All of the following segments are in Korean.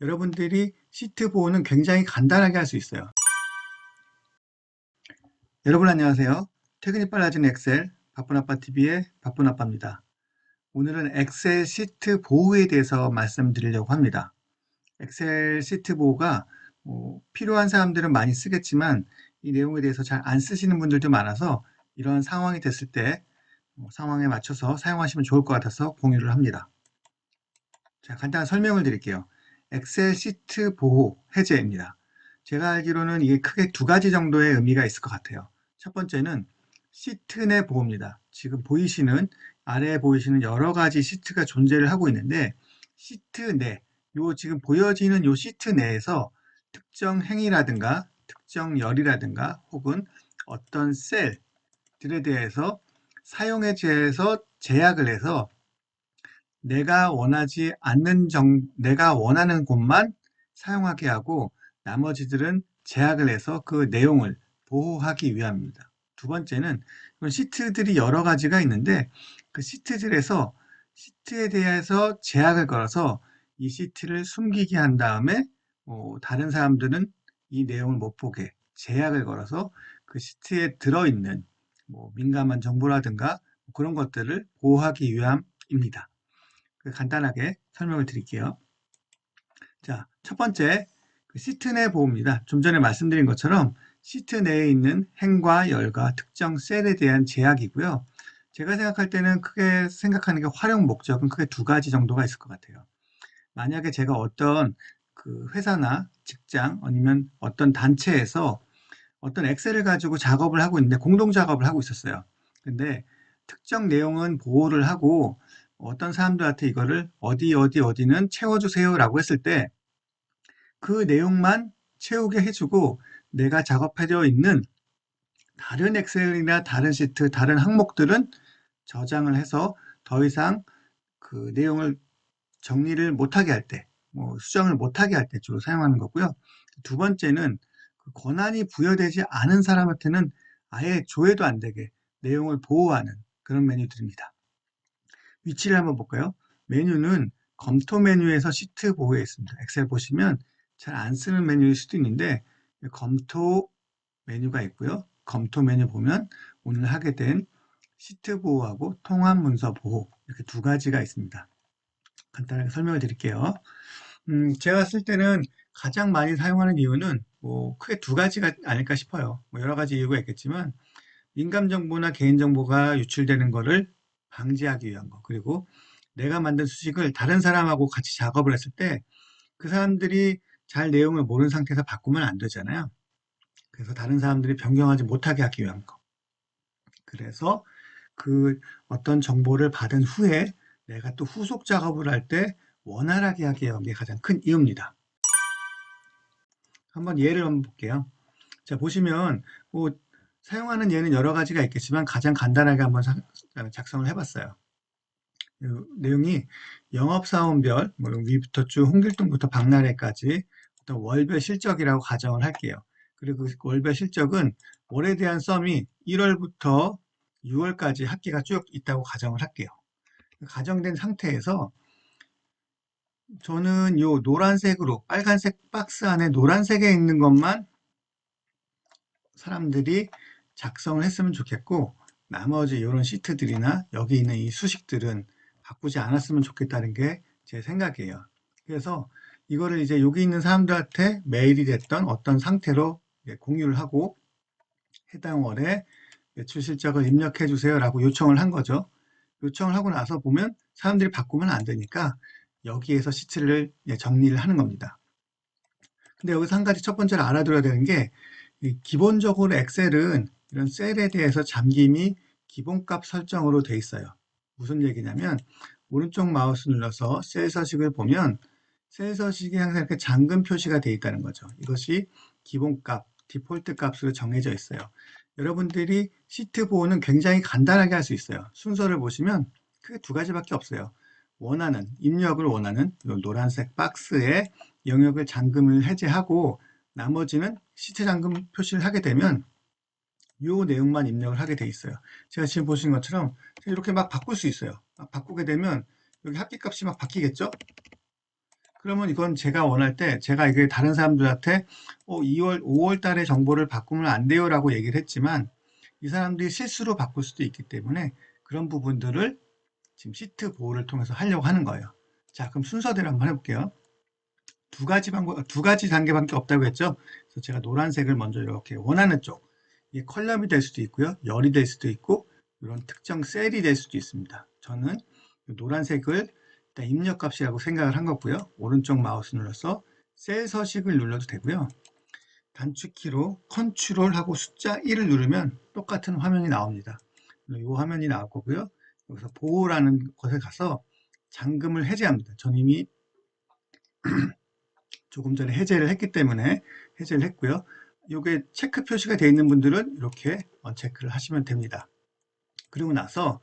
여러분들이 시트 보호는 굉장히 간단하게 할 수 있어요. 여러분 안녕하세요. 퇴근이 빨라진 엑셀 바쁜 아빠TV의 바쁜 아빠입니다. 오늘은 엑셀 시트 보호에 대해서 말씀드리려고 합니다. 엑셀 시트 보호가 뭐 필요한 사람들은 많이 쓰겠지만 이 내용에 대해서 잘 안 쓰시는 분들도 많아서 이런 상황이 됐을 때뭐 상황에 맞춰서 사용하시면 좋을 것 같아서 공유를 합니다. 자, 간단한 설명을 드릴게요. 엑셀 시트 보호 해제입니다. 제가 알기로는 이게 크게 두 가지 정도의 의미가 있을 것 같아요. 첫 번째는 시트 내 보호입니다. 지금 보이시는 아래에 보이시는 여러 가지 시트가 존재를 하고 있는데 시트 내, 요 지금 보여지는 요 시트 내에서 특정 행위라든가 특정 열이라든가 혹은 어떤 셀들에 대해서 사용에 대해서 제약을 해서 내가 원하지 않는 정, 내가 원하는 곳만 사용하게 하고 나머지들은 제약을 해서 그 내용을 보호하기 위함입니다. 두 번째는 시트들이 여러 가지가 있는데 그 시트들에서 시트에 대해서 제약을 걸어서 이 시트를 숨기게 한 다음에 어, 다른 사람들은 이 내용을 못 보게 제약을 걸어서 그 시트에 들어있는 뭐 민감한 정보라든가 그런 것들을 보호하기 위함입니다. 그 간단하게 설명을 드릴게요. 자, 첫 번째 그 시트 내 보호입니다. 좀 전에 말씀드린 것처럼 시트 내에 있는 행과 열과 특정 셀에 대한 제약이고요. 제가 생각할 때는 크게 생각하는 게 활용 목적은 크게 두 가지 정도가 있을 것 같아요. 만약에 제가 어떤 그 회사나 직장 아니면 어떤 단체에서 어떤 엑셀을 가지고 작업을 하고 있는데 공동 작업을 하고 있었어요. 근데 특정 내용은 보호를 하고 어떤 사람들한테 이거를 어디 어디 어디는 채워주세요 라고 했을 때 그 내용만 채우게 해주고 내가 작업하려 있는 다른 엑셀이나 다른 시트, 다른 항목들은 저장을 해서 더 이상 그 내용을 정리를 못하게 할 때, 뭐 수정을 못하게 할 때 주로 사용하는 거고요. 두 번째는 그 권한이 부여되지 않은 사람한테는 아예 조회도 안 되게 내용을 보호하는 그런 메뉴들입니다. 위치를 한번 볼까요? 메뉴는 검토 메뉴에서 시트 보호에 있습니다. 엑셀 보시면 잘 안 쓰는 메뉴일 수도 있는데 검토 메뉴가 있고요. 검토 메뉴 보면 오늘 하게 된 시트 보호하고 통합 문서 보호 이렇게 두 가지가 있습니다. 간단하게 설명을 드릴게요. 음, 제가 쓸 때는 가장 많이 사용하는 이유는 뭐 크게 두 가지가 아닐까 싶어요. 뭐 여러 가지 이유가 있겠지만 민감 정보나 개인 정보가 유출되는 것을 방지하기 위한 거 그리고 내가 만든 수식을 다른 사람하고 같이 작업을 했을 때 그 사람들이 잘 내용을 모르는 상태에서 바꾸면 안 되잖아요. 그래서 다른 사람들이 변경하지 못하게 하기 위한 거. 그래서 그 어떤 정보를 받은 후에 내가 또 후속 작업을 할 때 원활하게 하기 위한 게 가장 큰 이유입니다. 한번 예를 한번 볼게요. 자, 보시면 뭐 사용하는 예는 여러 가지가 있겠지만 가장 간단하게 한번 작성을 해봤어요. 내용이 영업사원별, 뭐 위부터 쭉 홍길동부터 박나래까지 어떤 월별 실적이라고 가정을 할게요. 그리고 그 월별 실적은 월에 대한 썸이 1월부터 6월까지 학기가 쭉 있다고 가정을 할게요. 가정된 상태에서 저는 요 노란색으로 빨간색 박스 안에 노란색에 있는 것만 사람들이 작성을 했으면 좋겠고 나머지 이런 시트들이나 여기 있는 이 수식들은 바꾸지 않았으면 좋겠다는 게 제 생각이에요. 그래서 이거를 이제 여기 있는 사람들한테 메일이 됐던 어떤 상태로 공유를 하고 해당 월에 매출 실적을 입력해 주세요 라고 요청을 한 거죠. 요청을 하고 나서 보면 사람들이 바꾸면 안 되니까 여기에서 시트를 정리를 하는 겁니다. 근데 여기서 한 가지 첫 번째로 알아둬야 되는 게 기본적으로 엑셀은 이런 셀에 대해서 잠김이 기본값 설정으로 돼 있어요. 무슨 얘기냐면 오른쪽 마우스 눌러서 셀 서식을 보면 셀 서식이 항상 이렇게 잠금 표시가 되어 있다는 거죠. 이것이 기본값, 디폴트 값으로 정해져 있어요. 여러분들이 시트 보호는 굉장히 간단하게 할 수 있어요. 순서를 보시면 크게 두 가지밖에 없어요. 원하는, 입력을 원하는 노란색 박스에 영역을 잠금을 해제하고 나머지는 시트 잠금 표시를 하게 되면 이 내용만 입력을 하게 돼 있어요. 제가 지금 보시는 것처럼 이렇게 막 바꿀 수 있어요. 막 바꾸게 되면 여기 합계 값이 막 바뀌겠죠? 그러면 이건 제가 원할 때 제가 이게 다른 사람들한테 어, 2월, 5월 달에 정보를 바꾸면 안 돼요 라고 얘기를 했지만 이 사람들이 실수로 바꿀 수도 있기 때문에 그런 부분들을 지금 시트 보호를 통해서 하려고 하는 거예요. 자, 그럼 순서대로 한번 해볼게요. 두 가지 방법, 두 가지 단계밖에 없다고 했죠. 그래서 제가 노란색을 먼저 이렇게 원하는 쪽, 이 컬럼이 될 수도 있고요, 열이 될 수도 있고 이런 특정 셀이 될 수도 있습니다. 저는 이 노란색을 일단 입력값이라고 생각을 한 거고요. 오른쪽 마우스 눌러서 셀 서식을 눌러도 되고요. 단축키로 컨트롤하고 숫자 1을 누르면 똑같은 화면이 나옵니다. 이 화면이 나올 거고요. 여기서 보호라는 곳에 가서 잠금을 해제합니다. 전 이미 조금 전에 해제를 했기 때문에 해제를 했고요. 이게 체크 표시가 되어 있는 분들은 이렇게 언체크를 하시면 됩니다. 그리고 나서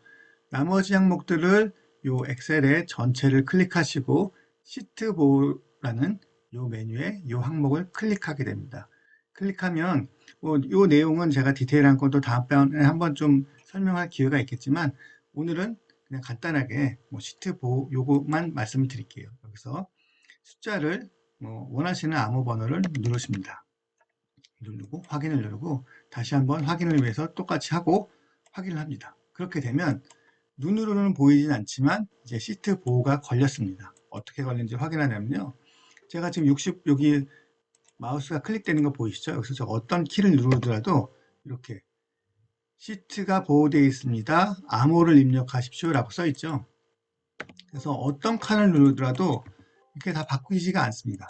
나머지 항목들을 요 엑셀의 전체를 클릭하시고 시트 보호라는 요 메뉴에 요 항목을 클릭하게 됩니다. 클릭하면 뭐요 내용은 제가 디테일한 것도 다음번에 한번 좀 설명할 기회가 있겠지만 오늘은 그냥 간단하게 뭐 시트 보호 요거만 말씀을 드릴게요. 여기서 숫자를 뭐 원하시는 암호 번호를 누르십니다. 누르고 확인을 누르고 다시 한번 확인을 위해서 똑같이 하고 확인을 합니다. 그렇게 되면 눈으로는 보이진 않지만 이제 시트 보호가 걸렸습니다. 어떻게 걸린지 확인하려면요. 제가 지금 60 여기 마우스가 클릭되는 거 보이시죠? 여기서 저 어떤 키를 누르더라도 이렇게 시트가 보호되어 있습니다. 암호를 입력하십시오 라고 써 있죠. 그래서 어떤 칸을 누르더라도 이렇게 다 바꾸지가 않습니다.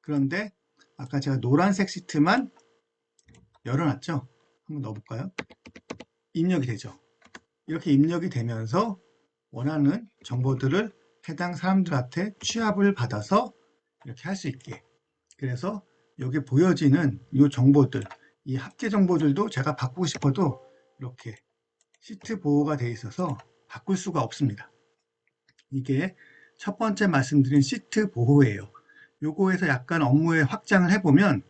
그런데 아까 제가 노란색 시트만 열어놨죠? 한번 넣어볼까요? 입력이 되죠. 이렇게 입력이 되면서 원하는 정보들을 해당 사람들한테 취합을 받아서 이렇게 할 수 있게 그래서 여기 보여지는 이 정보들 이 합계 정보들도 제가 바꾸고 싶어도 이렇게 시트 보호가 되어 있어서 바꿀 수가 없습니다. 이게 첫 번째 말씀드린 시트 보호예요. 요거에서 약간 업무에 확장을 해보면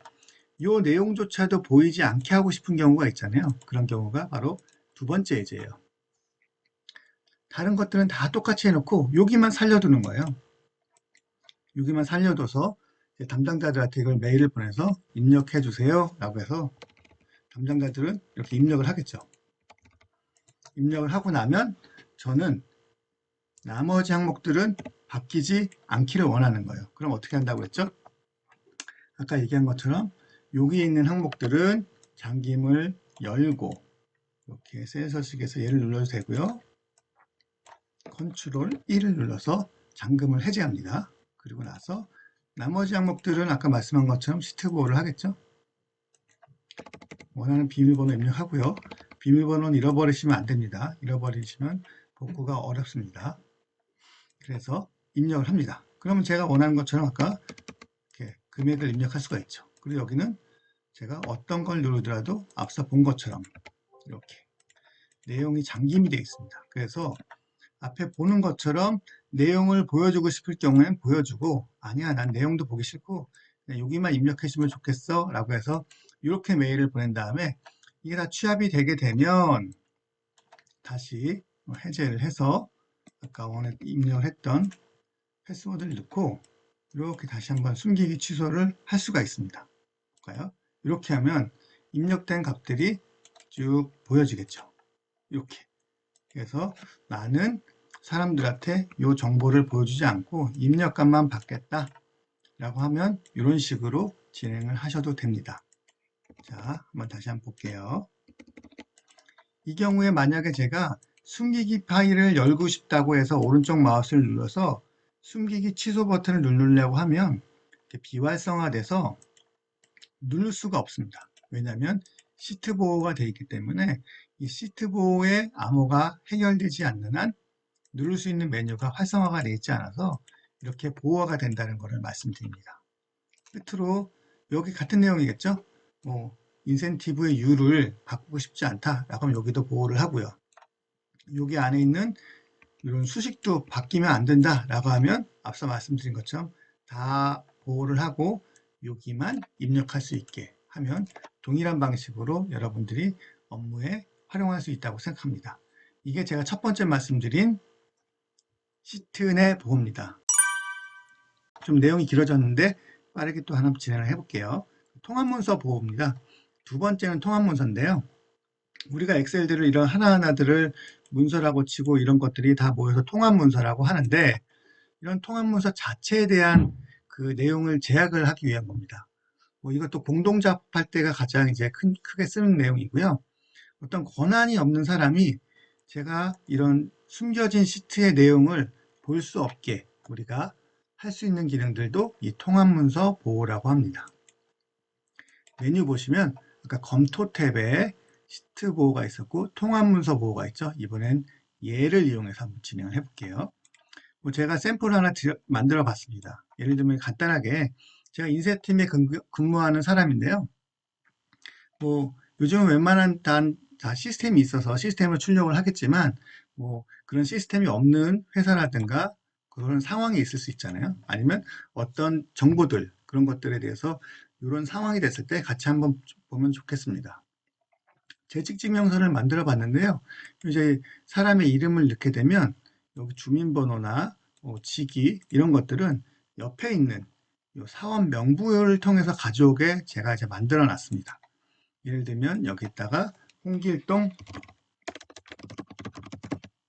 요 내용조차도 보이지 않게 하고 싶은 경우가 있잖아요. 그런 경우가 바로 두 번째 예제예요. 다른 것들은 다 똑같이 해놓고 여기만 살려두는 거예요. 여기만 살려둬서 담당자들한테 이걸 메일을 보내서 입력해 주세요 라고 해서 담당자들은 이렇게 입력을 하겠죠. 입력을 하고 나면 저는 나머지 항목들은 바뀌지 않기를 원하는 거예요. 그럼 어떻게 한다고 했죠? 아까 얘기한 것처럼 여기 있는 항목들은 잠김을 열고 이렇게 셀 서식에서 얘를 눌러도 되고요. 컨트롤 1을 눌러서 잠금을 해제합니다. 그리고 나서 나머지 항목들은 아까 말씀한 것처럼 시트 보호를 하겠죠. 원하는 비밀번호 입력하고요. 비밀번호는 잃어버리시면 안 됩니다. 잃어버리시면 복구가 어렵습니다. 그래서 입력을 합니다. 그러면 제가 원하는 것처럼 아까 이렇게 금액을 입력할 수가 있죠. 그리고 여기는 제가 어떤 걸 누르더라도 앞서 본 것처럼 이렇게 내용이 잠김이 되어 있습니다. 그래서 앞에 보는 것처럼 내용을 보여주고 싶을 경우에는 보여주고 아니야 난 내용도 보기 싫고 여기만 입력해 주면 좋겠어 라고 해서 이렇게 메일을 보낸 다음에 이게 다 취합이 되게 되면 다시 해제를 해서 아까 원에 입력을 했던 패스워드를 넣고 이렇게 다시 한번 숨기기 취소를 할 수가 있습니다. 볼까요? 이렇게 하면 입력된 값들이 쭉 보여지겠죠. 이렇게. 그래서 나는 사람들한테 이 정보를 보여주지 않고 입력값만 받겠다 라고 하면 이런 식으로 진행을 하셔도 됩니다. 자, 한번 다시 한번 볼게요. 이 경우에 만약에 제가 숨기기 파일을 열고 싶다고 해서 오른쪽 마우스를 눌러서 숨기기 취소 버튼을 누르려고 하면 비활성화돼서 누를 수가 없습니다. 왜냐하면 시트 보호가 되어 있기 때문에 이 시트 보호의 암호가 해결되지 않는 한 누를 수 있는 메뉴가 활성화가 되어 있지 않아서 이렇게 보호가 된다는 것을 말씀드립니다. 끝으로 여기 같은 내용이겠죠? 뭐 인센티브의 유를 바꾸고 싶지 않다 라고 하면 여기도 보호를 하고요. 여기 안에 있는 이런 수식도 바뀌면 안 된다라고 하면 앞서 말씀드린 것처럼 다 보호를 하고 여기만 입력할 수 있게 하면 동일한 방식으로 여러분들이 업무에 활용할 수 있다고 생각합니다. 이게 제가 첫 번째 말씀드린 시트 내 보호입니다. 좀 내용이 길어졌는데 빠르게 또 하나 진행을 해볼게요. 통합문서 보호입니다. 두 번째는 통합문서인데요. 우리가 엑셀들을 이런 하나하나들을 문서라고 치고 이런 것들이 다 모여서 통합문서라고 하는데 이런 통합문서 자체에 대한 그 내용을 제약을 하기 위한 겁니다. 뭐 이것도 공동작업할 때가 가장 이제 큰, 크게 쓰는 내용이고요. 어떤 권한이 없는 사람이 제가 이런 숨겨진 시트의 내용을 볼 수 없게 우리가 할 수 있는 기능들도 이 통합문서 보호라고 합니다. 메뉴 보시면 아까 검토 탭에 시트 보호가 있었고 통합문서 보호가 있죠. 이번엔 얘를 이용해서 한번 진행을 해볼게요. 뭐 제가 샘플 하나 만들어 봤습니다. 예를 들면 간단하게 제가 인쇄팀에 근무하는 사람인데요. 뭐 요즘은 웬만한 단, 다 시스템이 있어서 시스템을 출력을 하겠지만 뭐 그런 시스템이 없는 회사라든가 그런 상황이 있을 수 있잖아요. 아니면 어떤 정보들 그런 것들에 대해서 이런 상황이 됐을 때 같이 한번 보면 좋겠습니다. 재직증명서를 만들어 봤는데요. 이제 사람의 이름을 넣게 되면 여기 주민번호나 뭐 직위 이런 것들은 옆에 있는 사원 명부를 통해서 가져오게 제가 이제 만들어 놨습니다. 예를 들면 여기다가 홍길동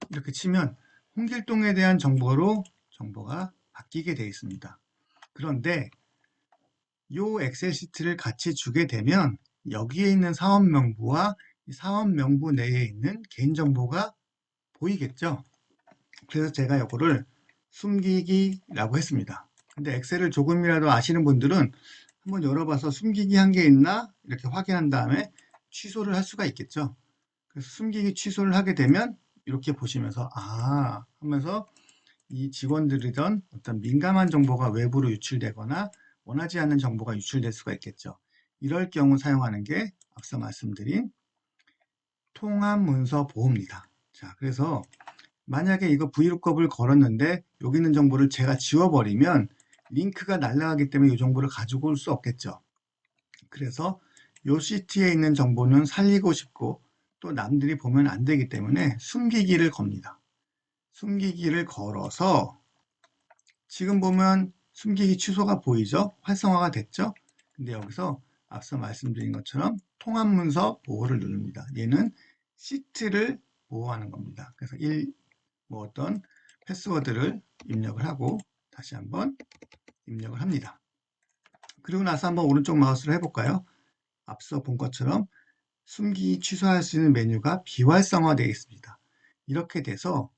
이렇게 치면 홍길동에 대한 정보로 정보가 바뀌게 되어 있습니다. 그런데 이 엑셀 시트를 같이 주게 되면 여기에 있는 사원 명부와 사원 명부 내에 있는 개인정보가 보이겠죠. 그래서 제가 이거를 숨기기라고 했습니다. 근데 엑셀을 조금이라도 아시는 분들은 한번 열어봐서 숨기기 한 게 있나 이렇게 확인한 다음에 취소를 할 수가 있겠죠. 그래서 숨기기 취소를 하게 되면 이렇게 보시면서 아 하면서 이 직원들이던 어떤 민감한 정보가 외부로 유출되거나 원하지 않는 정보가 유출될 수가 있겠죠. 이럴 경우 사용하는 게 앞서 말씀드린 통합 문서 보호입니다. 자, 그래서 만약에 이거 브이로그업을 걸었는데 여기 있는 정보를 제가 지워버리면 링크가 날아가기 때문에 이 정보를 가지고 올 수 없겠죠. 그래서 요 시트에 있는 정보는 살리고 싶고 또 남들이 보면 안 되기 때문에 숨기기를 겁니다. 숨기기를 걸어서 지금 보면 숨기기 취소가 보이죠? 활성화가 됐죠? 근데 여기서 앞서 말씀드린 것처럼 통합문서 보호를 누릅니다. 얘는 시트를 보호하는 겁니다. 그래서 1, 뭐 어떤 패스워드를 입력을 하고 다시 한번 입력을 합니다. 그리고 나서 한번 오른쪽 마우스로 해볼까요? 앞서 본 것처럼 숨기기 취소할 수 있는 메뉴가 비활성화되어 있습니다. 이렇게 돼서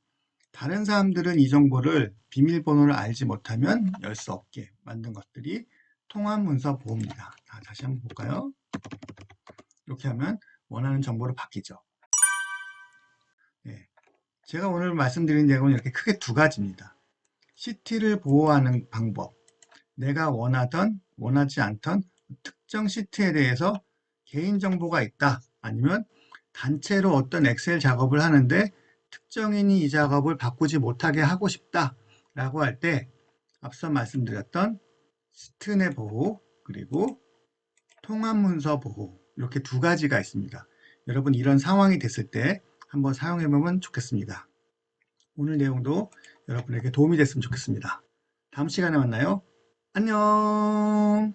다른 사람들은 이 정보를 비밀번호를 알지 못하면 열 수 없게 만든 것들이 통합문서 보호입니다. 자, 다시 한번 볼까요? 이렇게 하면 원하는 정보로 바뀌죠. 네. 제가 오늘 말씀드린 내용은 이렇게 크게 두 가지입니다. 시트를 보호하는 방법, 내가 원하던 원하지 않던 특정 시트에 대해서 개인정보가 있다 아니면 단체로 어떤 엑셀 작업을 하는데 특정인이 이 작업을 바꾸지 못하게 하고 싶다 라고 할 때 앞서 말씀드렸던 스트내 보호 그리고 통합문서 보호 이렇게 두 가지가 있습니다. 여러분 이런 상황이 됐을 때 한번 사용해 보면 좋겠습니다. 오늘 내용도 여러분에게 도움이 됐으면 좋겠습니다. 다음 시간에 만나요. 안녕